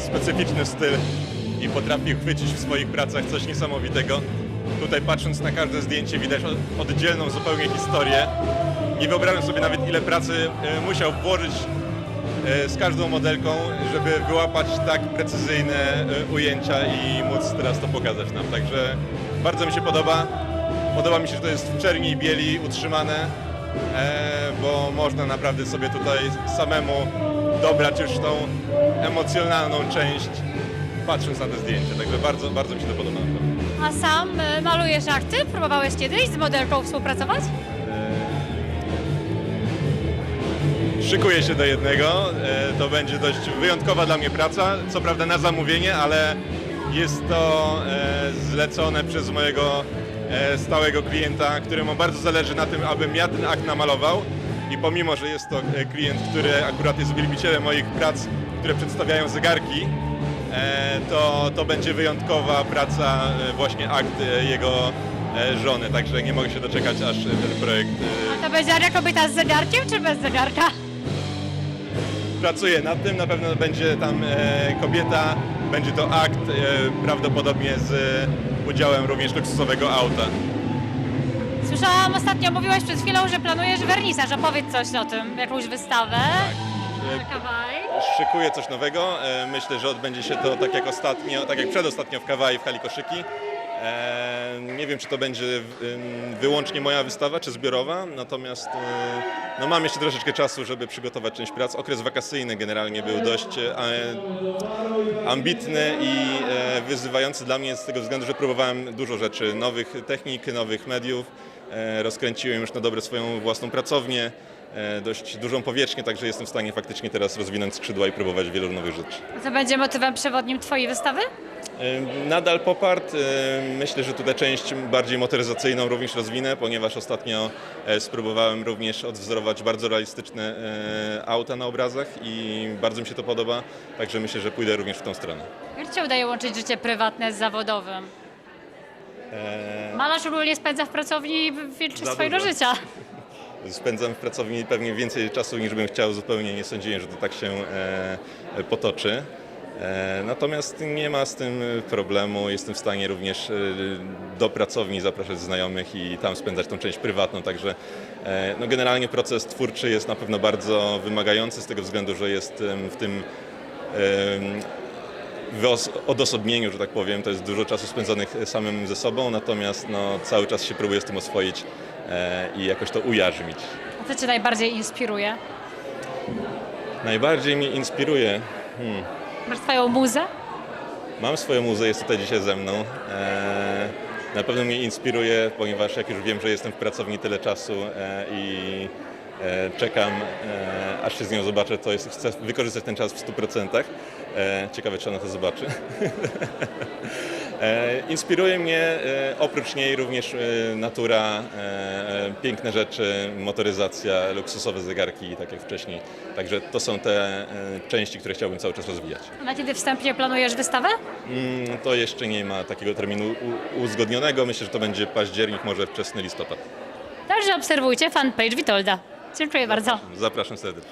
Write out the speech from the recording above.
specyficzny styl i potrafi chwycić w swoich pracach coś niesamowitego. Tutaj patrząc na każde zdjęcie widać od- oddzielną zupełnie historię. Nie wyobrażam sobie nawet ile pracy e, musiał włożyć e, z każdą modelką, żeby wyłapać tak precyzyjne e, ujęcia i móc teraz to pokazać nam. Także bardzo mi się podoba. Podoba mi się, że to jest w czerni i bieli utrzymane, e, bo można naprawdę sobie tutaj samemu dobrać już tą emocjonalną część, patrząc na te zdjęcia. Także bardzo, bardzo mi się to podoba. A sam y, malujesz akty? Próbowałeś kiedyś z modelką współpracować? Szykuję się do jednego. E, To będzie dość wyjątkowa dla mnie praca. Co prawda na zamówienie, ale jest to e, zlecone przez mojego e, stałego klienta, któremu bardzo zależy na tym, abym ja ten akt namalował. I pomimo, że jest to e, klient, który akurat jest wielbicielem moich prac, które przedstawiają zegarki, e, to, to będzie wyjątkowa praca, e, właśnie akt jego żony. Także nie mogę się doczekać, aż ten projekt A to będzie Aria kobieta z zegarkiem czy bez zegarka? pracuję nad tym. Na pewno będzie tam kobieta, będzie to akt prawdopodobnie z udziałem również luksusowego auta. Słyszałam ostatnio, mówiłaś przed chwilą, że planujesz wernisaż. Opowiedz coś o tym, jakąś wystawę. E, Kawaj. Szykuję coś nowego. E, Myślę, że odbędzie się to tak jak ostatnio, tak jak przedostatnio w Kawaii w hali koszyki. E, Nie wiem, czy to będzie wyłącznie moja wystawa, czy zbiorowa, natomiast e, no, mam jeszcze troszeczkę czasu, żeby przygotować część prac. Okres wakacyjny generalnie był dość e, ambitny i e, wyzywający dla mnie z tego względu, że próbowałem dużo rzeczy, nowych technik, nowych mediów. E, Rozkręciłem już na dobre swoją własną pracownię, e, dość dużą powierzchnię, także jestem w stanie faktycznie teraz rozwinąć skrzydła i próbować wielu nowych rzeczy. A Co będzie motywem przewodnim Twojej wystawy? E, Nadal popart. Myślę, że tutaj część bardziej motoryzacyjną również rozwinę, ponieważ ostatnio spróbowałem również odwzorować bardzo realistyczne auta na obrazach i bardzo mi się to podoba, także myślę, że pójdę również w tą stronę. Jak Ci udaje łączyć życie prywatne z zawodowym? E, Malarz ogólnie spędza w pracowni większość swojego dużo. życia. Spędzam w pracowni pewnie więcej czasu niż bym chciał, zupełnie nie sądziłem, że to tak się e, potoczy. E, natomiast nie ma z tym problemu, jestem w stanie również e, do pracowni zapraszać znajomych i tam spędzać tą część prywatną, także e, no generalnie proces twórczy jest na pewno bardzo wymagający z tego względu, że jest em, w tym odosobnieniu, że tak powiem, to jest dużo czasu spędzonych samym ze sobą, natomiast no, cały czas się próbuję z tym oswoić e, i jakoś to ujarzmić. A co Cię najbardziej inspiruje? Najbardziej mnie inspiruje, Masz swoją muzę? mam swoją muzę, jest tutaj dzisiaj ze mną. E, na pewno mnie inspiruje, ponieważ jak już wiem, że jestem w pracowni tyle czasu e, i e, czekam, e, aż się z nią zobaczę, to jest, chcę wykorzystać ten czas w 100%. E, ciekawe, czy ona to zobaczy. E, Inspiruje mnie e, oprócz niej również e, natura, e, piękne rzeczy, motoryzacja, luksusowe zegarki, tak jak wcześniej. Także to są te e, części, które chciałbym cały czas rozwijać. Na kiedy wstępnie planujesz wystawę? Mm, To jeszcze nie ma takiego terminu uzgodnionego. Myślę, że to będzie październik, może wczesny listopad. Także obserwujcie fanpage Witolda. Dziękuję bardzo. Zapraszam serdecznie.